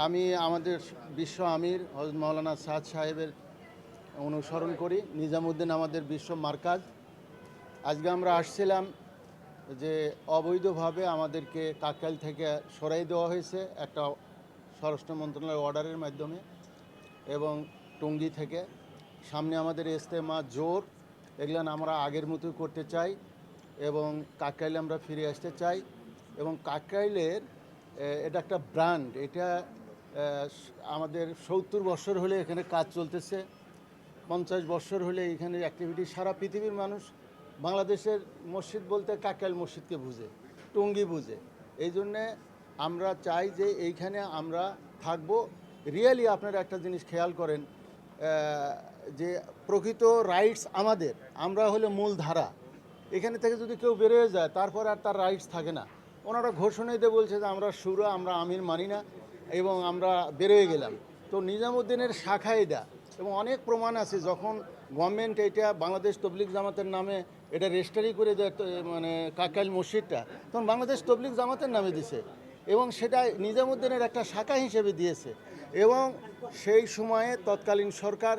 আমি আমাদের বিশ্ব আমির হজরত মৌলানা সাদ সাহেবের অনুসরণ করি, নিজামুদ্দিন আমাদের বিশ্ব মার্কাজ। আজকে আমরা আসছিলাম যে অবৈধভাবে আমাদেরকে কাকাইল থেকে সরাই দেওয়া হয়েছে একটা স্বরাষ্ট্র মন্ত্রণালয়ের অর্ডারের মাধ্যমে এবং টঙ্গী থেকে। সামনে আমাদের ইস্তেমা জোর, এগুলো আমরা আগের মতোই করতে চাই এবং কাকাইলে আমরা ফিরে আসতে চাই এবং কাকাইলের এটা একটা ব্র্যান্ড, এটা আমাদের সত্তর বছর হলে এখানে কাজ চলতেছে, পঞ্চাশ বছর হলে এখানে অ্যাক্টিভিটি সারা পৃথিবীর মানুষ বাংলাদেশের মসজিদ বলতে কাকাইল মসজিদকে বুঝে, টঙ্গি বুঝে। এই জন্যে আমরা চাই যে এইখানে আমরা থাকব। রিয়েলি আপনারা একটা জিনিস খেয়াল করেন যে প্রকৃত রাইটস আমাদের, আমরা হলে মূল ধারা। এখানে থেকে যদি কেউ বেরোয় যায়, তারপর আর তার রাইটস থাকে না। ওনারা ঘোষণা দিয়ে বলছে যে আমরা সুরা, আমরা আমির মানি না। এবং আমরা বেরোয় গেলাম। তো নিজামুদ্দিনের শাখা এটা এবং অনেক প্রমাণ আছে যখন গভর্নমেন্ট এটা বাংলাদেশ তবলিক জামাতের নামে এটা রেজিস্টারি করে দেয় মানে কাকাইল মসজিদটা, তখন বাংলাদেশ তবলিক জামাতের নামে দিছে এবং সেটা নিজামুদ্দিনের একটা শাখা হিসেবে দিয়েছে এবং সেই সময়ে তৎকালীন সরকার